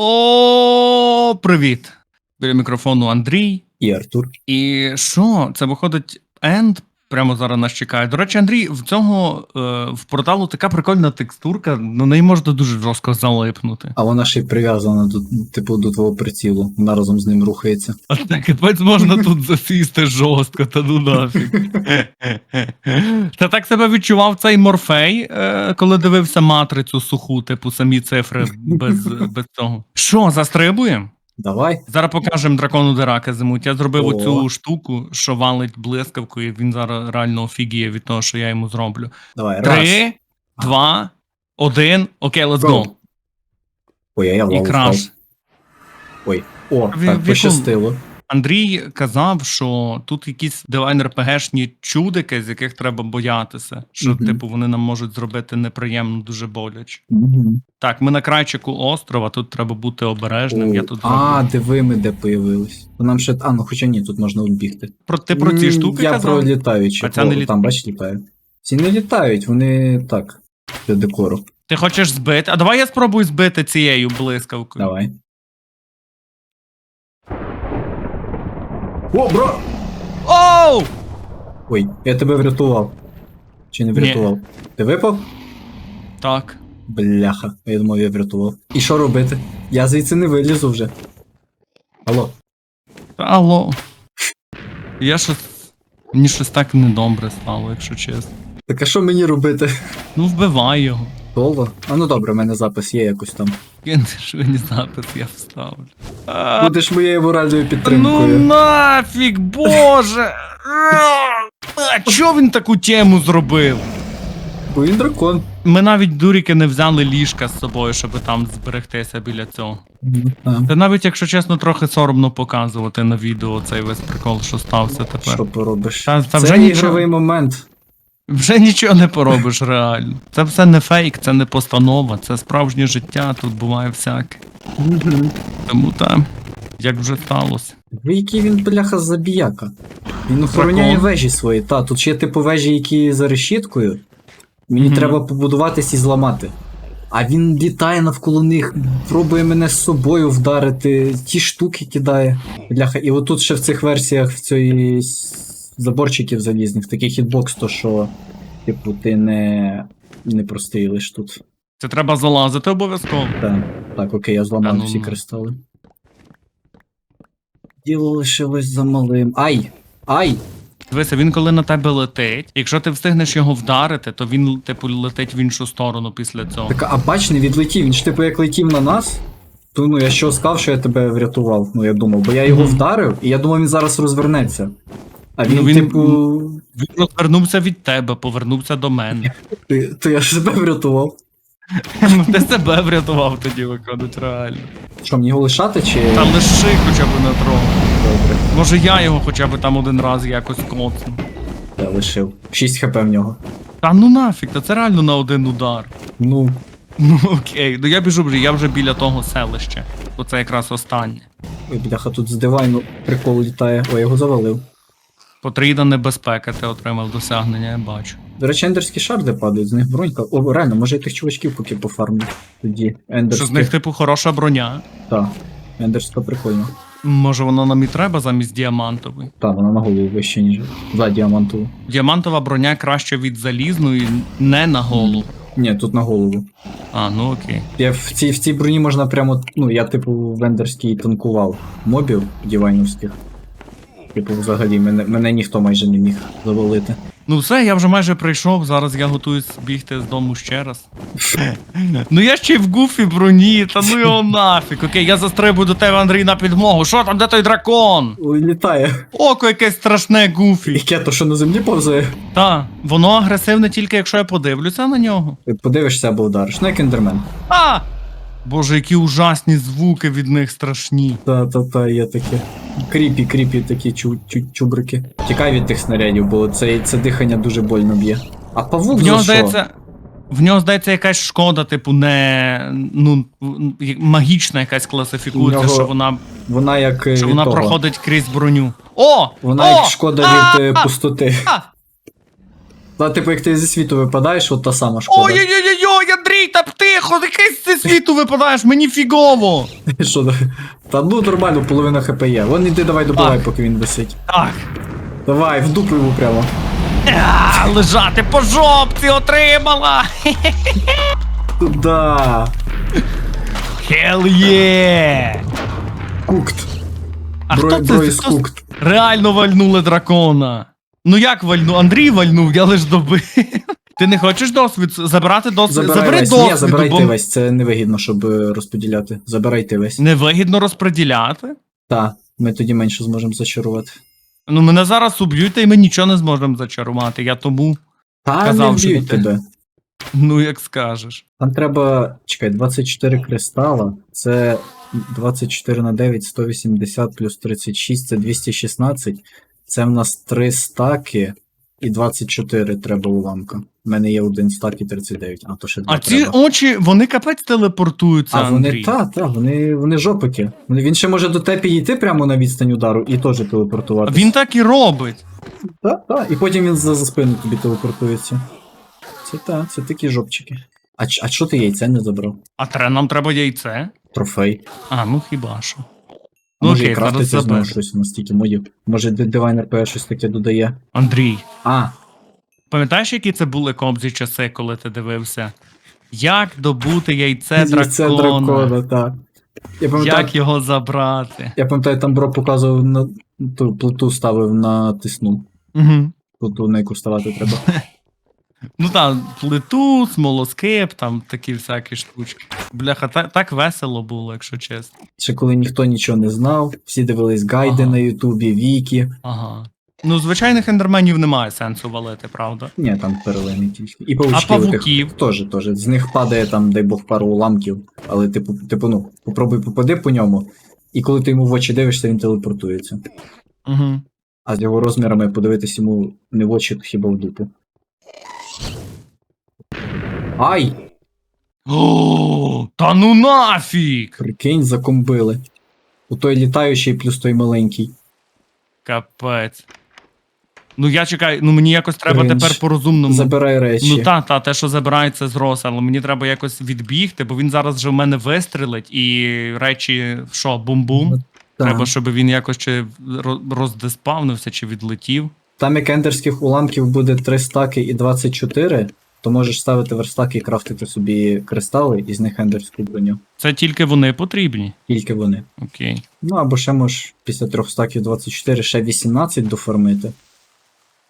О, привіт! Біля мікрофону Андрій. І Артур. І що? Це виходить енд. Прямо зараз нас чекає. До речі, Андрій, в цього е, в порталу така прикольна текстурка, на неї можна дуже жорстко залипнути. А вона ще й прив'язана до, типу, до твого прицілу. Вона разом з ним рухається. А так можна тут засісти жорстко, та ну нафіг. Та так себе відчував цей Морфей, е, коли дивився матрицю суху, типу самі цифри без, без цього. Що, застрибуємо? Давай. Зараз покажемо дракону Дерака зимуть. Я зробив О. оцю штуку, що валить блискавкою, він зараз реально офігіє від того, що я йому зроблю. Давай. Раз. Три, два, один. Окей, let's go. Ой, я я І краш. Ой. О, В- так, якому- пощастило. Андрій казав, що тут якісь дивайн РПГшні чудики, з яких треба боятися, що, Мгм. типу, вони нам можуть зробити неприємно дуже боляче. Мгм. Так, ми на крайчику острова, тут треба бути обережним. Я тут а, диви ми де появились. Нам ще. А, ну хоча ні, тут можна оббігти. Про, ти про ці штуки Я казав? про літаючі. А ця не О, літ- Там, бачиш, літають. Ці не літають, вони так. Для декору. Ти хочеш збити? А давай я спробую збити цією блискавкою. Давай. О, бро! Оу! Ой, я тебе врятував. Чи не Ні. врятував? Ти випав? Так. Бляха, я думав, я врятував. І що робити? Я звідси не вилізу вже. Алло. Алло. Я щось. Мені щось так недобре стало, якщо чесно. Так а що мені робити? Ну, вбивай його. Соло? А ну добре, в мене запис є якось там. Кинь швидкий запис, я вставлю. А, Будеш моєю моральною ну підтримкою. нафіг, боже! А чого він таку тему зробив? Бо він дракон. Ми навіть дуріки не взяли ліжка з собою, щоб там зберегтися біля цього. Ну, а, Та навіть, якщо чесно, трохи соромно показувати на відео цей весь прикол, що стався тепер. Що поробиш? Та- та Це вже нічого. ігровий момент. Вже нічого не поробиш реально. Це все не фейк, це не постанова, це справжнє життя, тут буває всяке. Тому так, як вже сталося. Ви який він бляха забіяка. Він охороняє Дракон. вежі свої. Та, тут ще типу вежі, які за решіткою. Мені Мгм. треба побудуватись і зламати. А він літає навколо них, пробує мене з собою вдарити, ті штуки кидає. Бляха, і отут ще в цих версіях в с- заборчиків залізних, такий хітбокс, то що, типу, ти не, не прострілиш тут. Це треба залазити обов'язково. Так, так, окей, я зламав ну всі ну. кристали. Діло лишилось за малим. Ай! Ай! Дивися, він коли на тебе летить, якщо ти встигнеш його вдарити, то він, типу, летить в іншу сторону після цього. Так, а бач, не відлетів. Він ж типу як летів на нас, то ну я що сказав, що я тебе врятував. Ну я думав, бо я його Мгм. вдарив, і я думав, він зараз розвернеться. А він, Ну, він- типу. Він розвернувся від тебе, повернувся до мене. Ти, то я ж себе врятував. Ну, Ти себе врятував тоді, виходить, реально. Що, мені його лишати чи. Та лиши хоча б на трохи. Добре, Може я його хоча б там один раз якось коцну. я лишив. 6 хп в нього. Та ну нафіг, та це реально на один удар. Ну, Ну окей, ну я біжу вже, я вже біля того селища. Оце якраз останнє. ой, бляха, тут з дивайну прикол літає. Ой, я його завалив. Потрійна небезпека, ти отримав досягнення, я бачу. До речі, ендерські шарди падають, з них бронька. О, реально, може я тих чувачків поки пофармлю. Тоді. Ендерські. Що з них, типу, хороша броня. Так. Ендерська прикольна. Може, воно нам і треба замість діамантової. Так, вона на голову вище, ніж за діамантову. Діамантова броня краще від залізної, не на голову. Ні, тут на голову. А, ну окей. Я в цій, в цій броні можна прямо. Ну, я, типу, в ендерській танкував мобів дівайновських. Типу, взагалі, мене, мене ніхто майже не міг завалити. Ну все, я вже майже прийшов, зараз я готуюсь бігти з дому ще раз. ну я ще й в гуфі броні, та ну його нафіг. Окей, я застрибую до тебе, Андрій, на підмогу. Що там, де той дракон? Літає. Око якесь страшне гуфі. Яке то, що на землі повзає. Та, воно агресивне тільки якщо я подивлюся на нього. Ти Подивишся або вдариш. Ну, як ендермен. А! Боже, які ужасні звуки від них страшні. Та-та-та, є таке. Кріпі, кріпі такі чу, чу, чубрики. Тікай від тих снарядів, бо це, це дихання дуже больно б'є. А павук В нього за що? здається. В нього здається якась шкода, типу, не ну магічна якась класифікується, нього що вона Вона як. е, що від вона того. проходить крізь броню. О! Вона О! як шкода від е, пустоти. А! Та, типу, як ти зі світу випадаєш, от та сама шкода. Ой-ой-ой, Андрій, та тихо, якийсь зі світу випадаєш, мені фігово. Що, да? та ну нормально, половина хп є. Вон іди давай добивай, поки він висить. Так. Давай, в дупу йому прямо. А, лежати по жопці отримала. Туда. Hell yeah! Кукт. А Бро, хто це? Хто кукт. Реально вальнули дракона. Ну як вальнув? Андрій вальнув, я лиш добив. Ти не хочеш досвід? Забирати досвід? Забирай Забери весь. досвід. Ні, забирай бо ти весь, це невигідно, щоб е, розподіляти. Забирай ти весь. Невигідно розподіляти. Та, ми тоді менше зможемо зачарувати. Ну мене зараз уб'ють, та й ми нічого не зможемо зачарувати. Я тому, Та Казав, не що вб'ють ти- тебе. ну як скажеш. Там треба. Чекай, 24 кристала. Це 24 на 9, 180 плюс 36, це 216. Це в нас 3 стаки і 24 треба уламка. У мене є один стак і 39, а то ще два А ці треба. очі, вони капець телепортуються, А вони Андрій. та, та, вони, вони жопики. Вони- Він ще може до тебе підійти прямо на відстань удару і теж телепортуватися. Він так і робить. Та, та, і потім він за, за спину тобі телепортується. Це та, це такі жопчики. А, ч- а що ти яйце не забрав? А тре, нам треба яйце. Трофей. А, ну хіба що. А Ну може окей, і крафтиться знову щось настільки модів. Може Divine RP щось таке додає. Андрій, А, пам'ятаєш, які це були кобзі часи, коли ти дивився? Як добути яйце це дракона? дракона, так. Я пам'ятаю, Як його забрати? я пам'ятаю, там бро показував на ту плиту ставив на тисну. Угу. Плиту, на яку ставати треба. Ну там, плиту, смолоскип, там такі всякі штучки. Бляха, так, так весело було, якщо чесно. Ще коли ніхто нічого не знав, всі дивились гайди Ага. на Ютубі, Вікі. Ага. Ну, звичайних ендерменів немає сенсу валити, правда? Ні, там перлини тільки. І павучки. А павуків? Теж, теж. З них падає там, дай Бог, пару уламків. Але типу, типу, ну, попробуй попади по ньому, і коли ти йому в очі дивишся, він телепортується. Угу. А з його розмірами подивитись йому не в очі, хіба в дупу. Ай! О, та ну нафіг! Прикинь, закомбили. У той літаючий плюс той маленький. Капець. Ну я чекаю, ну мені якось треба Кринж. тепер по-розумному. Забирай речі. Ну та, та, те, що забирається з роса, але мені треба якось відбігти, бо він зараз вже в мене вистрелить, і речі, що, бум-бум. Ну. Треба, щоб він якось чи роздеспавнився, чи відлетів. Там як ендерських уламків буде 3 стаки і 24, то можеш ставити верстаки і крафтити собі кристали, і з них ендерську броню. Це тільки вони потрібні. Тільки вони. Окей. Ну або ще можеш після 3 стаків 24 ще 18 доформити.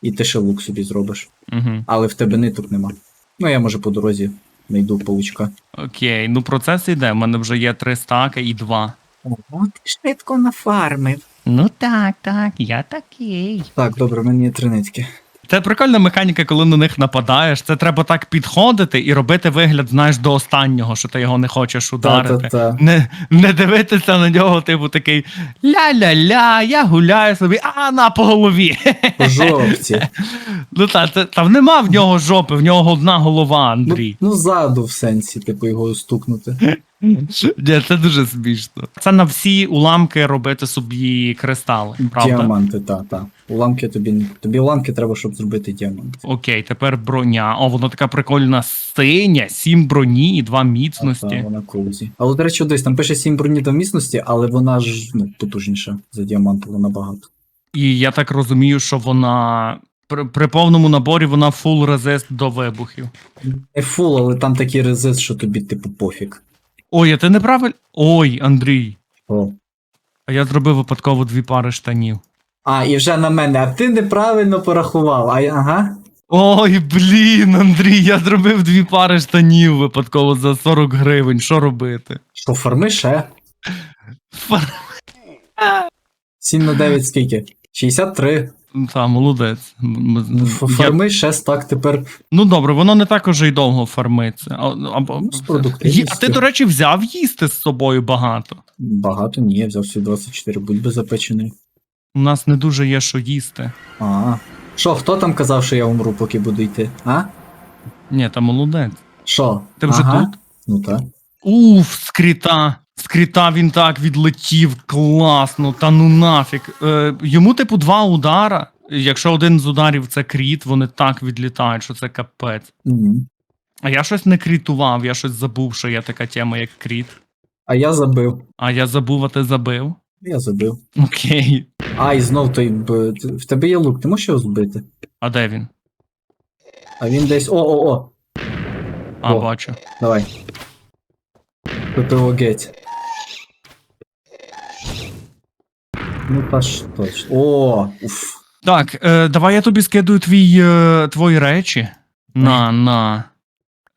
І ти ще лук собі зробиш. Угу. Але в тебе ниток нема. Ну я може по дорозі знайду паучка. Окей, ну процес йде. У мене вже є три стаки і два. Ого, ти швидко нафармив. Ну так, так, я такий. Так, добре, в мене є три нитки. Це прикольна механіка, коли на них нападаєш. Це треба так підходити і робити вигляд, знаєш, до останнього, що ти його не хочеш ударити. Не, не дивитися на нього, типу, такий ля-ля-ля, я гуляю собі, а на по голові. По жовті. Ну та, це, там нема в нього жопи, в нього одна голова, Ну, Андрій. ну ззаду в сенсі, типу, його стукнути. Ні, це дуже смішно. Це на всі уламки робити собі кристали, правда? Діаманти, та, та. Уламки тобі. Тобі уламки треба, щоб зробити діамант. Окей, тепер броня. О, вона така прикольна синя, сім броні і два Та, міцності. вона коузі. Але, до речі, десь там пише 7 броні до міцності, але вона ж ну, потужніша за діамантову набагато. І я так розумію, що вона при, при повному наборі вона full резист до вибухів. Не фул, але там такий резист, що тобі, типу, пофіг. Ой, а ти неправильно. Ой, Андрій. О. А я зробив випадково дві пари штанів. А, і вже на мене, а ти неправильно порахував. А я, ага. Ой, блін, Андрій, я зробив дві пари штанів випадково за 40 гривень. Що робити? Що, форми ще? 7 на 9 скільки? 63. Та, молодець. Ну, ф- я- ще так тепер. Ну добре, воно не так уже й довго фармиться. А, або... Ну. Ї- а ти, до речі, взяв їсти з собою багато. Багато ні, я взяв собі 24, будь би запечений. У нас не дуже є що їсти. А. Що, хто там казав, що я умру, поки буду йти? А? Ні, та молодець. Що? Ти вже ага. тут? Ну так. Уф, скріта. Скріта він так відлетів, класно, та ну нафіг. Е, йому, типу, два удара. якщо один з ударів це кріт, вони так відлітають, що це капець. Мгм. А я щось не крітував, я щось забув, що є така тема, як кріт. А я забив. А я забув, а ти забив. Я забив. Окей. А, і знов той. б- т- В тебе є лук, ти можеш його збити? А де він? А він десь. О-о-о! А, О. бачу. Давай. ППО геть. Ну та ж точно. О, уф. Так, е, давай я тобі скидую твій, е, твої речі. На, на.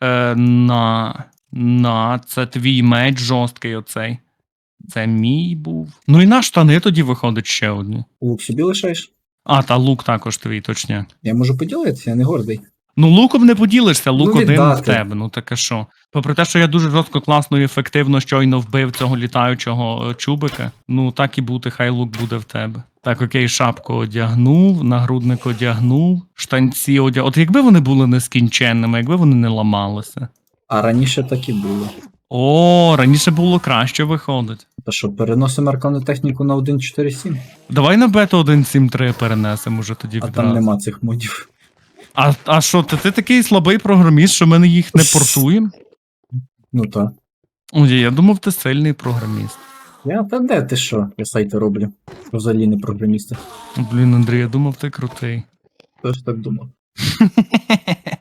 Е, на. На. Це твій меч жорсткий оцей. Це мій був. Ну і на штани тоді виходить ще одні. Лук собі лишаєш? А, та лук також твій, точняк. Я можу поділитися, я не гордий. Ну, луком не поділишся, лук Ну, один в тебе. Ну таке що. Попри те, що я дуже жорстко, класно і ефективно щойно вбив цього літаючого е, чубика, ну так і бути, хай лук буде в тебе. Так, окей, шапку одягнув, нагрудник одягнув, штанці одягнув. От якби вони були нескінченними, якби вони не ламалися. А раніше так і було. О, раніше було краще виходить. Та що, переносимо аркану техніку на 1.4.7, Давай на бета 1.7.3 перенесемо уже тоді а відразу. там нема цих модів. А, а що, ти, ти такий слабий програміст, що ми не їх не портуємо? Ну так. Ой, я думав, ти сильний програміст. Я та де ти що? Я сайти роблю. Взагалі не програмісти. Блін, Андрій, я думав, ти крутий. Теж так думав.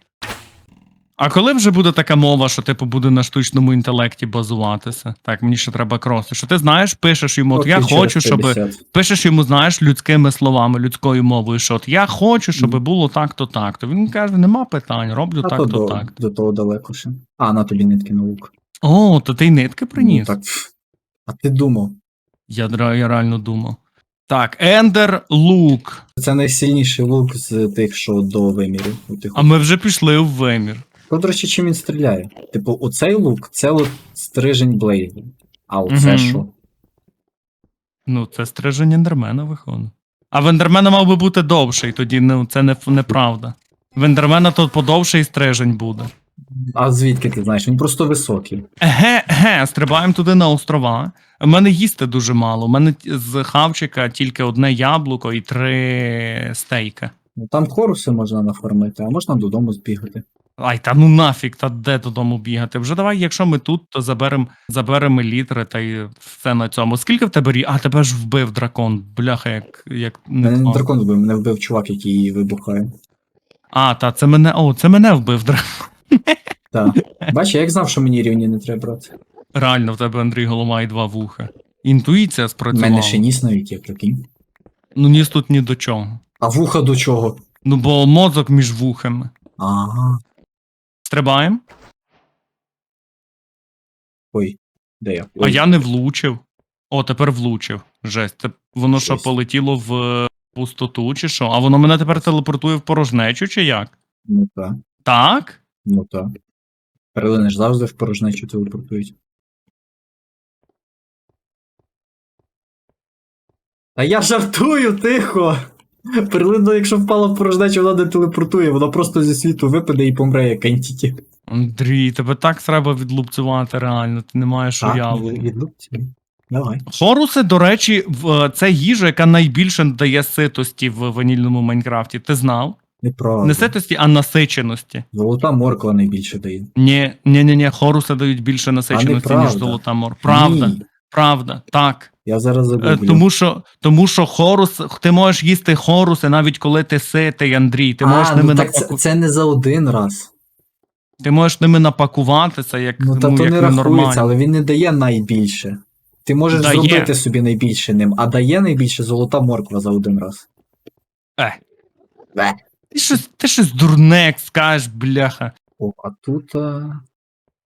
А коли вже буде така мова, що типу буде на штучному інтелекті базуватися? Так, мені ще треба кроси. Що ти знаєш, пишеш йому, от я хочу, щоб пишеш йому, знаєш, людськими словами, людською мовою, що от я хочу, щоб було так-то, так-то. Він каже, нема питань, роблю то так-то, так. до того далеко ще. А, на тобі нитки на лук. О, то ти й нитки приніс. Ну, так. А ти думав? Я, я реально думав. Так, Ендер Лук. Це найсильніший лук з тих, що до вимірів. А ми вже пішли в вимір. Ну, до речі, чим він стріляє? Типу, оцей лук це от стрижень блейдів. А оце Мгм. що? Ну, це стрижень Ендермена виходить. А в Ендермена мав би бути довший, тоді ну, це не, неправда. В Ендермена то подовший стрижень буде. А звідки ти знаєш? Він просто високий. Еге, еге, стрибаємо туди на острова. У мене їсти дуже мало. У мене з хавчика тільки одне яблуко і три стейка. Ну там хоруси можна нафармити, а можна додому збігати. Ай, та ну нафіг, та де додому бігати? Вже давай, якщо ми тут, то заберемо заберемо літри та й все на цьому. Скільки в тебе рі? А тебе ж вбив дракон. Бляха, як, як Мене не не дракон вбив, мене вбив чувак, який вибухає. А, та це мене. О, це мене вбив дракон. Так. Бач, я як знав, що мені рівні не треба брати. Реально, в тебе Андрій голова і два вуха. Інтуїція У мене ще ніс навіть є, прикинь. Ну ніс тут ні до чого. А вуха до чого? Ну, бо мозок між вухами. Ага. Стрибаємо? Ой, де я? А Ой. я не влучив. О, тепер влучив. Жесть. Це воно що Жесть. полетіло в пустоту, чи що? А воно мене тепер телепортує в порожнечу, чи як? Ну так, Так? ну так. Перлини ж завжди в порожнечу телепортують. Та я жартую, тихо! Перлина, якщо впала в порожнечу, вона не телепортує, вона просто зі світу випаде і помре як ентіті. Андрій, тебе так треба відлупцювати реально, ти не маєш відлупці. Давай. Хоруси, до речі, в- це їжа, яка найбільше дає ситості в ванільному Майнкрафті. Ти знав? Неправда. Не ситості, а насиченості. Золота морква найбільше дає. Ні, ні, ні, ні, хоруси дають більше насиченості, ніж неправда. золота мор. Правда, Ні, правда, так. я зараз Е, загублю. Тому що, тому що хорус, ти можеш їсти хоруси, навіть коли ти ситий, Андрій. Ти можеш а, ними ну, так це, напаку... це не за один раз. ти можеш ними напакуватися, як, Ну, ну, та то як не рахується, але він не дає найбільше. Ти можеш Дає. зробити собі найбільше ним, а дає найбільше золота морква за один раз. Е. Бе. Ти щось, ти щось дурне, скажеш, бляха. О, а тут. А...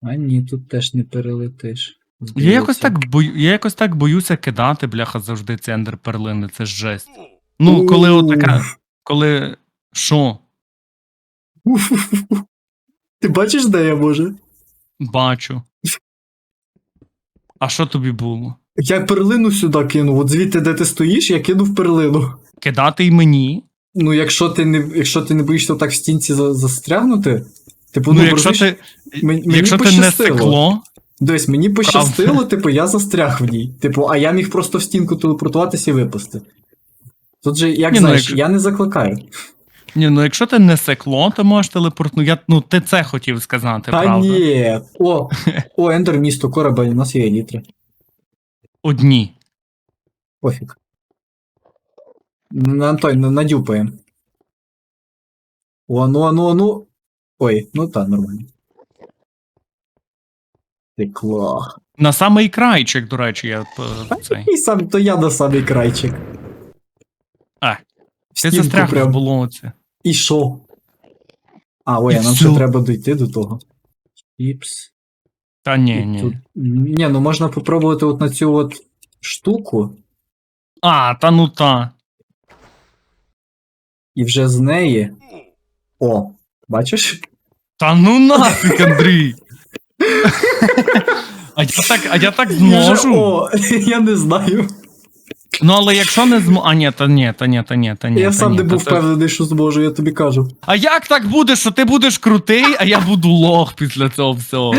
а ні, тут теж не перелетиш. Я якось, так бою, я якось так боюся кидати, бляха, завжди ці ендер перлини, це ж жесть. Ну, коли отака. Коли. Що? Ти бачиш, де я може? Бачу. А що тобі було? Я перлину сюди кинув, от звідти, де ти стоїш, я кинув перлину. Кидати й мені? Ну, якщо ти не, якщо ти не боїшся так в стінці застрягнути, типу, Ну, ну, якщо ти, мені- мені якщо ти не стекло, Дивись, мені пощастило, типу, я застряг в ній. Типу, а я міг просто в стінку телепортуватися і випасти. Тут же, як Ні, ну, знаєш, якщо- я не закликаю. Ні, ну якщо ти не секло, то можеш телепортнути. Я, ну, ти це хотів сказати, Та правда? ні. О, о, ендер місто, корабель, у нас є елітри. Одні. Пофіг. На Антон, на- надюпаємо. О, ну, ну, ну. Ой, ну так, нормально. Текло. На самий крайчик, до речі, я е, цей. І сам, то я на самий крайчик. А, В Ти стінку застряг в прям. болоці. І що? А, ой, І а нам ще треба дойти до того. Чіпс. Та ні. тут- Ні, ну можна попробувати от на цю от штуку, А, та ну та. і вже з неї. О, бачиш? Та ну нафіг, Андрій. А я так, а я так зможу. О, я не знаю. Ну але якщо не зможу. А ні, та ні, та ні, та ні, та ні. я та сам ні, не та був це- впевнений, що зможу, я тобі кажу. А як так буде, що ти будеш крутий, а я буду лох після цього всього?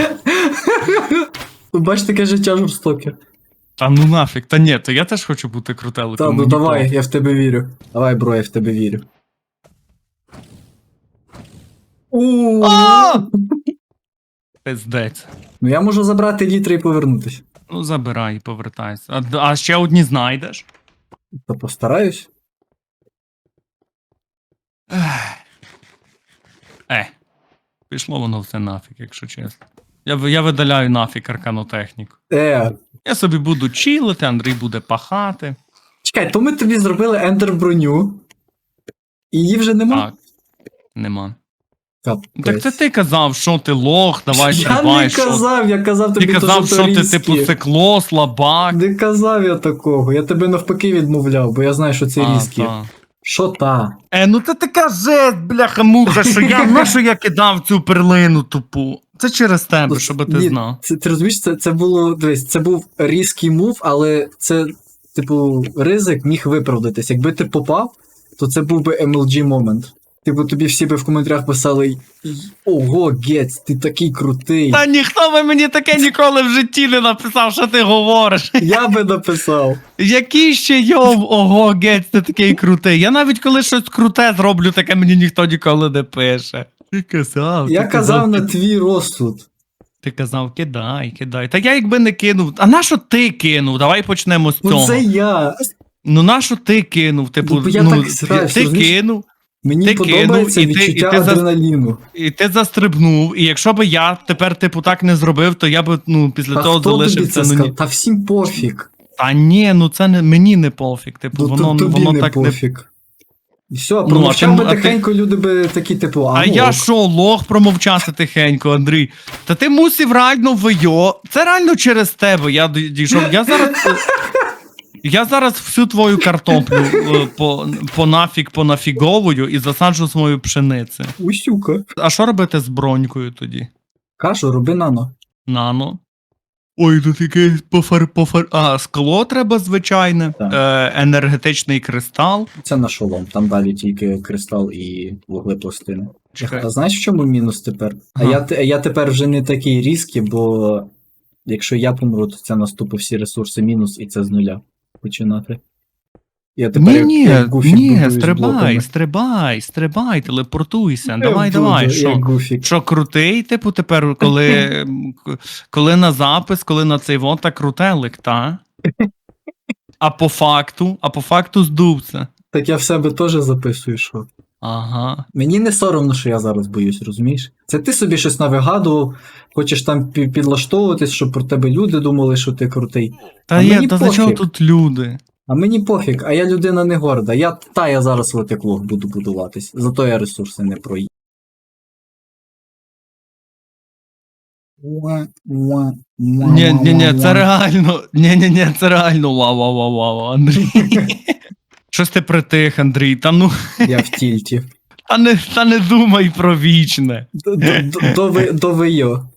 Тут бач таке життя жорстоке. Та ну нафіг, та ні, то я теж хочу бути крутеликом. Та, ну мені давай, похуй. я в тебе вірю. Давай, бро, я в тебе вірю. У, А! Пиздець. Ну я можу забрати літри і повернутися. Ну забирай і повертайся. А, а ще одні знайдеш? Та постараюсь. Ех. Е. Пішло воно все нафіг, якщо чесно. Я, я видаляю нафіг арканотехніку. Е, Я собі буду чилити, Андрій буде пахати. чекай, то ми тобі зробили ендер броню. І її вже нема. Так. Нема. Капець. Так це ти казав, що ти лох, давай Я не що. казав, я казав Ти казав, що ти типу секло, слабак. Не казав я такого. Я тебе навпаки відмовляв, бо я знаю, що це А, різкі. та. Що та? Е, ну це така жесть, бляха муха, що я на що я кидав цю перлину тупу. Це через тебе, щоб ти Ні, знав. Це, ти розумієш, це, це було. Дивись, це був різкий мув, але це, типу, ризик міг виправдатись. Якби ти попав, то це був би MLG момент. Типу, тобі всі би в коментарях писали: Ого, Гець, ти такий крутий. Та ніхто би мені таке ніколи в житті не написав, що ти говориш. Я би написав. Який ще йов, ого, геть, ти такий крутий. Я навіть коли щось круте зроблю, таке мені ніхто ніколи не пише. Ти казав. Я ти казав на твій розсуд. Ти казав, кидай, кидай. Та я якби не кинув. А на що ти кинув? Давай почнемо з Ну цього. це я. Ну на що ти кинув? Типу, Ну, я ну, так граю, ти кинув, Мені Ти подобається кинув, і ти- відчуття і ти адреналіну. і ти застрибнув. І якщо би я тепер, типу, так не зробив, то я би ну, після Та того хто тобі залишився. це Ну, ні. Та всім пофіг. Та ні, ну це не мені не пофіг. Типу, Ну, воно, тобі воно не так не пофіг. І все, а промовчав ти- би а ти- тихенько, люди би такі, типу, а, А ну, я що, лох промовчати тихенько, Андрій? Та ти мусив реально вийо. Це реально через тебе. Я дійшов. Я зараз. Я зараз всю твою картоплю е, по, по нафіг понафіговую і засаджу свою пшеницю. Усюка. А що робити з бронькою тоді? Кажу, роби нано. Нано. Ой, тут якесь пофар, пофар. А, скло треба звичайне, Так. е, енергетичний кристал. Це на шолом, там далі тільки кристал і вуглепластини. Чекай. А знаєш, в чому мінус тепер? А Ага. я, те- я тепер вже не такий різкий, бо якщо я помру, то це наступить всі ресурси мінус, і це з нуля починати. Я тепер Ні, як- ні, як Гуфі ні, стрибай, блоками. стрибай, стрибай, телепортуйся. Я Давай, буду, давай. як Що? Що крутий, типу, тепер, коли, м, к- коли на запис, коли на цей вота так крутелик, та? А по факту, а по факту здувся. Так я в себе теж записую, що. Ага. Мені не соромно, що я зараз боюсь, розумієш? Це ти собі щось навигадував, хочеш там підлаштовуватись, щоб про тебе люди думали, що ти крутий. Та А є, мені та за чого тут люди? А мені пофіг, а я людина не горда. Я та я зараз в летеклог буду будуватись. Зато я ресурси не проїду. Ні, ні, ні, це реально. Ні, ні, ні, це реально вау, вау, вау, вау, Андрій. Щось ти притих, Андрій. Та ну, Я в тільті. та не, та не думай про вічне. До- до- до ви- До ВЙО.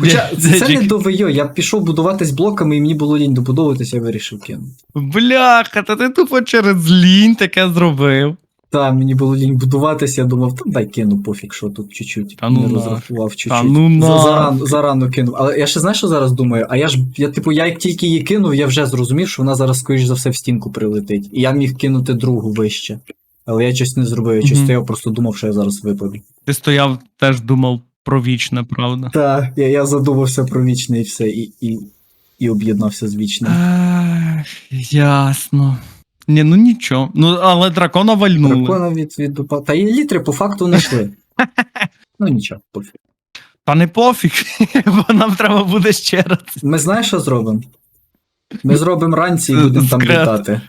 Хоча це не до ВЙО, я пішов будуватись блоками і мені було лінь добудовуватися, я вирішив кинути. Бляха, та ти тупо через лінь таке зробив. Та, мені було лінь будуватися, я думав, там дай кину, пофіг, що тут чуть-чуть. Та ну не на. розрахував чуть-чуть. Та ну на. зарано, зарано кинув. Але я ще знаєш, що зараз думаю? А я ж, я, типу, я як тільки її кинув, я вже зрозумів, що вона зараз, скоріш за все, в стінку прилетить. І я міг кинути другу вище. Але я щось не зробив, я щось Мгм. стояв, просто думав, що я зараз випаду. Ти стояв, теж думав про вічне, правда? Так, я, я задумався про вічне і все, і, і, і об'єднався з вічним. Ясно. Ні, ну нічого. Ну, але дракона вальнули. Дракона від, від Та і літри по факту не йшли. ну нічого, пофіг. Та не пофіг, бо нам треба буде ще раз Ми знаєш, що зробимо? Ми зробимо ранці і будемо там Скрет. літати.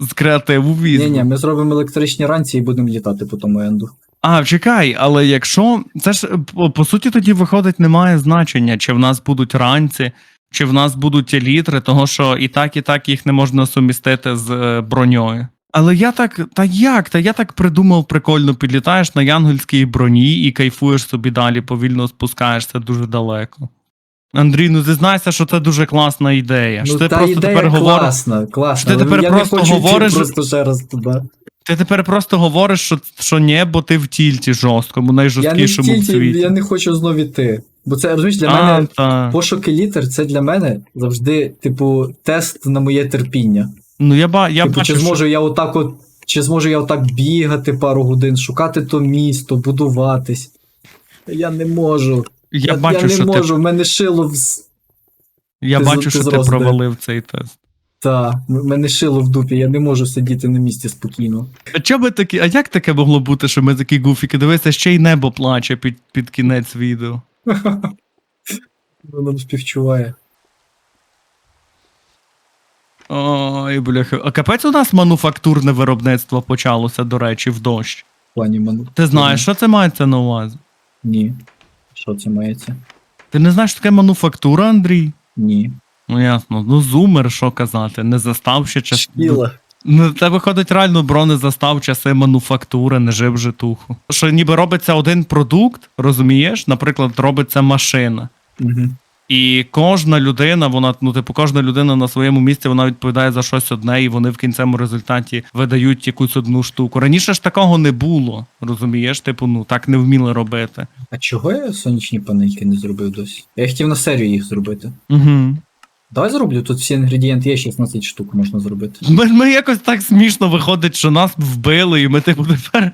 з креативу Ні, візьмемо. ні, ми зробимо електричні ранці і будемо літати по тому енду. А, чекай, але якщо. Це ж по, по суті тоді виходить, немає значення, чи в нас будуть ранці, чи в нас будуть елітри, того що і так, і так їх не можна сумістити з е, броньою. Але я так, та як? Та я так придумав прикольно, підлітаєш на янгольській броні і кайфуєш собі далі, повільно спускаєшся дуже далеко. Андрій, ну зізнайся, що це дуже класна ідея. що ти ну, та просто ідея тепер говориш. класна, класна. що ти тепер я просто не хочу говориш- просто ще раз туди. Ти тепер просто говориш, що, що ні, бо ти в тільті жорсткому, Я не, в найжорсткішому в світі. я не хочу знов іти. Бо це, розумієш, для а, мене та. пошуки літер це для мене завжди, типу, тест на моє терпіння. Ну, я, ба, я типу, бачу, чи що- зможу я отак от. Чи зможу я отак бігати пару годин, шукати то місто, будуватись. Я не можу. я, бачу, я не що можу, в мене шило в. я ти бачу, ти що ти провалив цей тест. Та, в мене шило в дупі, я не можу сидіти на місці спокійно. А чо би такі, а як таке могло бути, що ми такі гуфіки? Дивися, ще й небо плаче під, під кінець відео. Воно співчуває. Ой, бляха. А капець у нас мануфактурне виробництво почалося, до речі, в дощ. В плані ману. Ти знаєш, що це мається на увазі? Ні. Що це мається? Ти не знаєш, що таке мануфактура, Андрій? Ні. Ну ясно, ну зумер, що казати, не застав ще час. Шкіла. Ну, це виходить реально бронезастав часи мануфактури, не жив житуху. Що ніби робиться один продукт, розумієш? Наприклад, робиться машина. Угу. І кожна людина, вона, ну, типу, кожна людина на своєму місці вона відповідає за щось одне, і вони в кінцевому результаті видають якусь одну штуку. Раніше ж такого не було, розумієш? Типу, ну так не вміли робити. А чого я сонячні панельки не зробив досі? Я хотів на серію їх зробити. Угу. Давай зроблю, тут всі інгредієнти є, 16 штук можна зробити. Ми, ми якось так смішно виходить, що нас вбили, і ми типу тепер.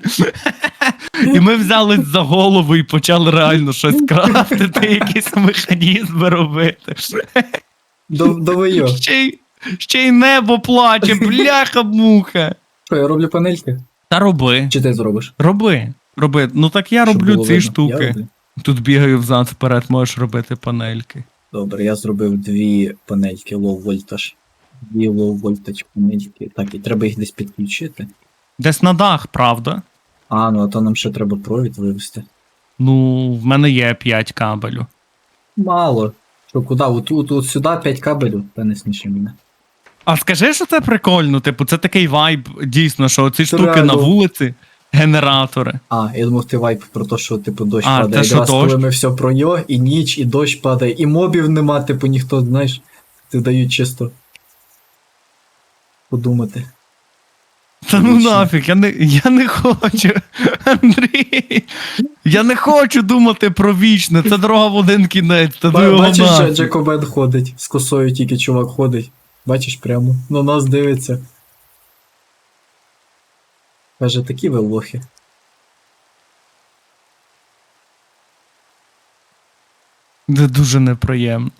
І ми взялись за голову і почали реально щось крафтити, якісь механізми робити. До, довийо. Ще й, ще й небо плаче, бляха-муха. Що, я роблю панельки? Та роби. Чи ти зробиш? Роби. Роби. Ну так я Щоб роблю ці видно. Штуки. Тут бігаю взад вперед, можеш робити панельки. Добре, я зробив дві панельки low voltage. Дві low voltage панельки. Так, і треба їх десь підключити. Десь на дах, правда? А, ну а то нам ще треба провід вивести. Ну, в мене є 5 кабелю. Мало. Що, куди? От, от, от сюди 5 кабелів, та не сміши мене. А скажи, що це прикольно, типу, це такий вайб, дійсно, що ці штуки Реально. на вулиці, генератори. А, я думав, ти вайп про те, що типу дощ А, падає. те, що Якраз дощ? коли ми все про йо, і ніч, і дощ падає, і мобів нема, типу ніхто, знаєш, ти дають чисто подумати. Та ну Вічно. нафіг, я не, я не хочу. Андрій. Я не хочу думати про вічне. Це дорога в один кінець. Та ну Ба- його Бачиш, нафіг. Дж- Джекобен ходить, з косою тільки чувак ходить. Бачиш прямо, на нас дивиться. Каже, такі ви лохи. Це дуже неприємно.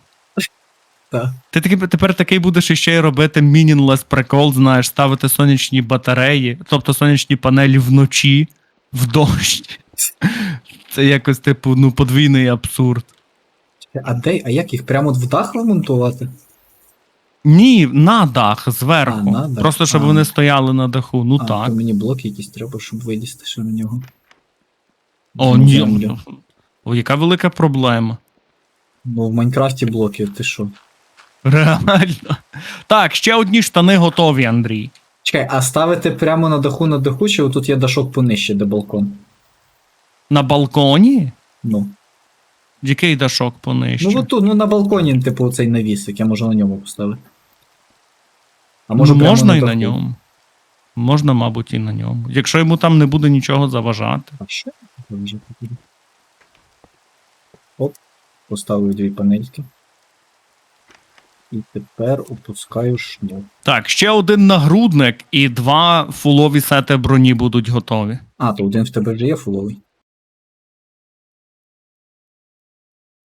Так. Ти таки, тепер такий будеш іще й робити meaningless прикол, знаєш, ставити сонячні батареї, тобто сонячні панелі вночі, в дощ. Це якось, типу, ну, подвійний абсурд. А де, а як їх прямо в дах вмонтувати? Ні, на дах зверху. А, на дах. Просто щоб А. вони стояли на даху. Ну а, так. То мені блок якийсь треба, щоб вилізти ще на нього. О, На ні. землю. О, яка велика проблема. Ну, в Майнкрафті блоки, ти що? Реально. Так, ще одні штани готові, Андрій. Чекай, а ставити прямо на даху на даху, чи отут є дашок понижче, де балкон? На балконі? Ну. Який дашок понижче? Ну отут, ну на балконі, типу, цей навісик, я можу на ньому поставити. А Ну, прямо можна і на ньому. Можна, мабуть, і на ньому. Якщо йому там не буде нічого заважати. А буде. Оп, поставив дві панельки. І тепер опускаю шнур. Так, ще один нагрудник і два фулові сети броні будуть готові. А, то один в тебе вже є фуловий.